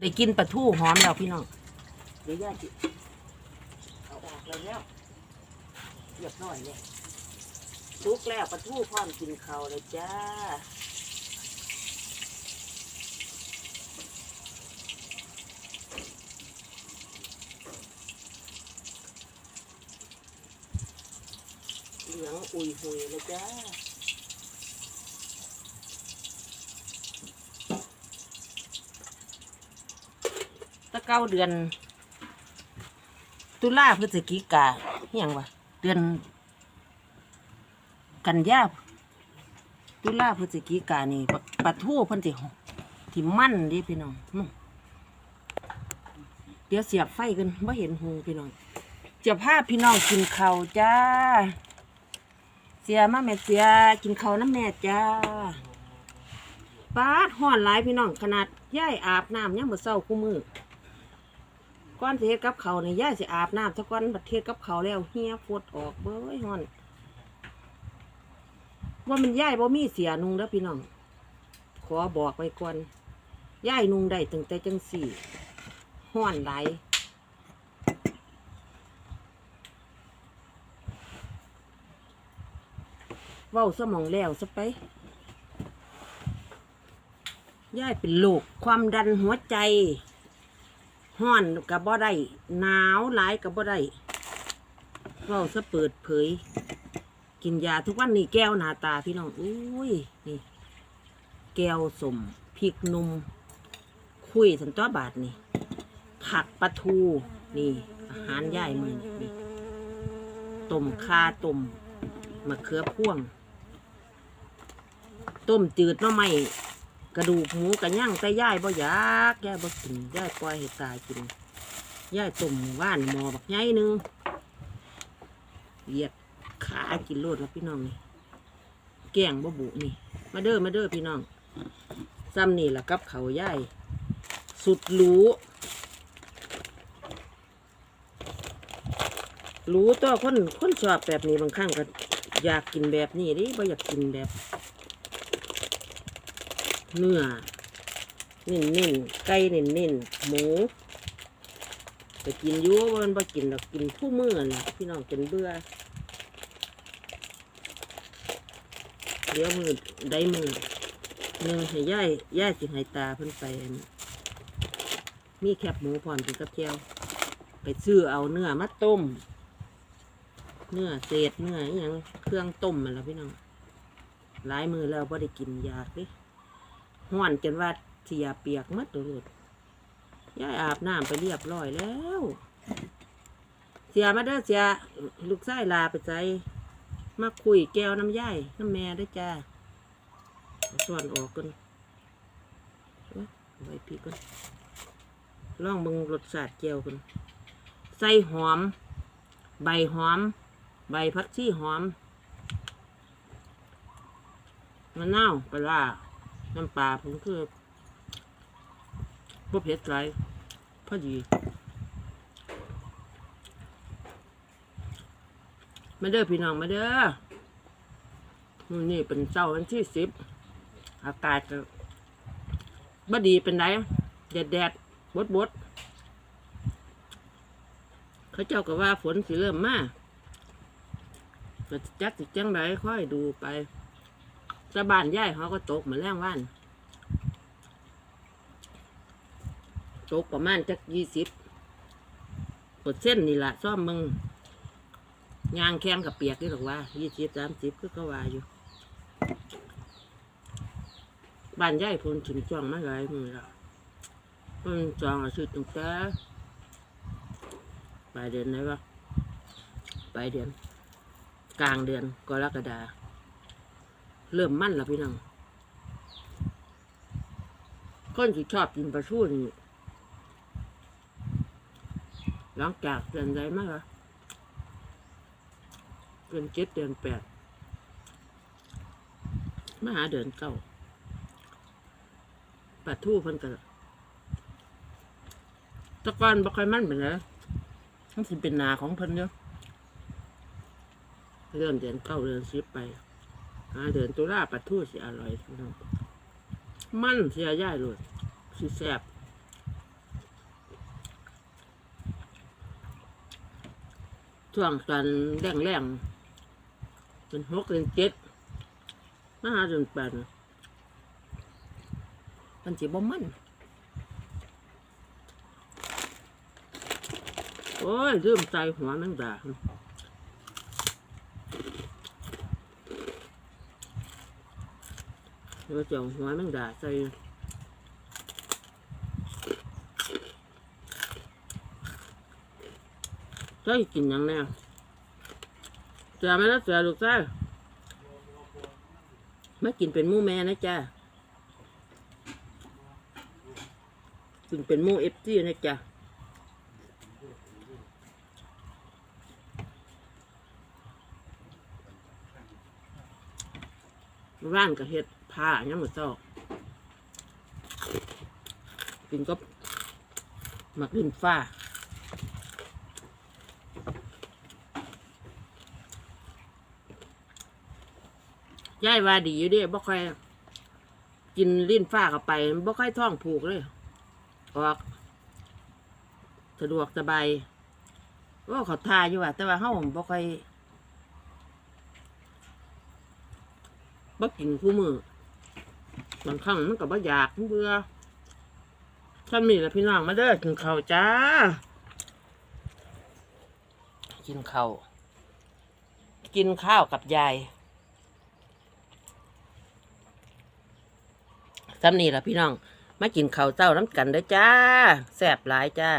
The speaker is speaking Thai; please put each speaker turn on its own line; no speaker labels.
ได้กินปลาทูหอมแล้วพี่น้องเดี๋ยวย่าจิเอาออกเลยแล้วเรียบร้อยเลยลุกแล้วปลาทูพร้อมกินเขาเลยจ้าเหลืองอุยหุยเลยจ้า เก้าเดือน ตุลาพฤศจิกาเฮียงวะเดือน กันยาตุลาพฤศจิกานี่ปะปะทูเพันสิที่มั่นดิพี่น้องเดี๋ยวเสียบไฟกันไม่เห็นหูพี่น้องจะพาพี่น้องกินข้าวจ้า เสียมาแม่เสียกินข้าวน้ำแม่จ้าป้าดห่อนหลายพี่น้องขนาดย่ายอาบน้ำยังบ่เศร้าคู่มือ ก้อนสิเฮ็ดกับเขาวนี่ย่าสิอาบน้ำสักก้อนบัดเทศกับเขาแล้วเฮียฟดออกเบ้ยฮอน ว่ามันย่ายบ่มีเสียนุงเด้อพี่น้อง ขอบอกไว้ก่อนย่ายนุงได้ตั้งแต่จังสี่ฮ้อนไหลเว้าสมองแล้วซะไปย่ายเป็นโรคความดันหัวใจ ห้อนกับบ่ได้หนาวหลายกับบ่ได้เราสะเปิดเผย กินยาทุกวันนี่แก้วหนาตาพี่น้องอุ้ยนี่ แก้วสมพริกนุ่มคุยสันตัวบาทนี่ผักปลาทูนี่ อาหารย่ายมือนี่ต้มคาต้มมะเขือพ่วง ต้มจืดน้อไม่ กระดูกหมูกระย่างแต่ย่ายบ่อยากย่ายบ่กินย่ายปล่อยให้ตายกินย่ายต้มว่านหมอบักใหญ่หนึงเหยียดขากินโลดแล้วพี่น้องนี่แกงบ่บุนี่ มาเด้อมาเด้อพี่น้องซ้ำนี่ล่ะกับเขาย่ายสุดหรูหรู้ตัวคนคนชอบแบบนี้บางครั้งก็อยากกินแบบนี้ดิบ่อยากกินแบบ เนื้อเน่นเน่นไก่เน่นเน่นหมูแต่กินยั่วมันบ่กินหรอกกินผู้มือนะพี่น้องกินเบื่อเดี๋ยวมือได้มือหนึ่งให้ย่ายย่ายสิให้ตาเพิ่นไปมีแคบหมูพร้อมกินกับแก้วไปซื้อเอาเนื้อมาต้ม เนื้อเศษเนื้ออหยังเครื่องต้มมันละพี่น้องหลายมือแล้วบ่ได้กินยากดิ ห้อนจนว่าเสียเปียกมัดตัวรดยายอาบน้ำไปเรียบร้อยแล้ว เสียมาเด้อเสียลูกไส้ลาไปใจมาคุยแก้วน้ำย่ายน้ำแม่ได้จ้าส่วนออกกันไว้พี่กันลองมึงรสชาติแก้วกันใส่หอม ใบหอม ใบพักชีหอมมะนาวปลาร้า น้ำปลาผมคือบ่เผ็ดไรพอดีมาเด้อพี่น้องมาเด้อนี่เป็นเจ้าวันที่สิบอากาศบ่ดีเป็นไรแดดแดดบดบดเขาเจ้าก็ว่าฝนสิเริ่มมาก็จักสิจังไรค่อยดูไป ชาวบ้านย่ายเขาก็ตกเหมือนแรงว่านตกประมาณจักยี่สิบเปอร์เซ็นนี่แหละซ่อมมึงยางแข้งกับเปียกนี่หรอกว่ายี่สิบสามสิบก็ก็ว่าอยู่บ้านย่ายเพนถึงจองมาหลายมือแล้วเพนจองอาชีพตั้งแต่ปลายเดือนไหนวะปลายเดือน กลางเดือนกรกฎา เริ่มมั่นแล้วพี่น้องคนที่ชอบกินปลาทูนี่หลังจากเดือนใดมากละเดือนเจ็ดเดือนแปดมาหาเดือนเก้าปลาทูเพิ่นกันตะกอนบ่ค่อยมั่นเป็นไรมันสิเป็นนาของเพิ่นเยอะเริ่มเดือนเก้าเดือนสิบไป หาเดือนตุลาปลาทูสิอร่อยมันเสียย่ายเลยสิแซ่บช่วงตอนแรงแรงเป็นหกเป็นเจ็ดมาหาจนแปดมันจีบ่มันโอ้ยลืมใจหัวนั่งด่า เราจะเอาหัวแมงดาใส่ใส่กินยังแน่เสือไหมล่ะเสือลูกจ้ามากินเป็นมู่แม่นะจ้ากินเป็นมู่เอฟซีนะจ้าร้านกับเห็ด ผ้าเนี่ยามมือเจ้ากินก็หมักดินฟ้ายายว่าดีอยู่เด้บ่ค่อยกินลิ้นฟ้าเข้าไปบ่ค่อยท้องผูกเลย ออก สะดวกสบายว่าเขาทาอยู่ว่าแต่ว่าเฮาบ่ค่อยบ่กินคู่มือ บางครั้งมันก็บ่อยากมันเบื่อท่านนี่แหละพี่น้องมาเด้อกินข้าวจ้า กินข้าวกินข้าวกับยายซ้ำนี่ละพี่น้อง มากินข้าวเจ้าน้ำกันเด้อจ้าแสบหลายจ้า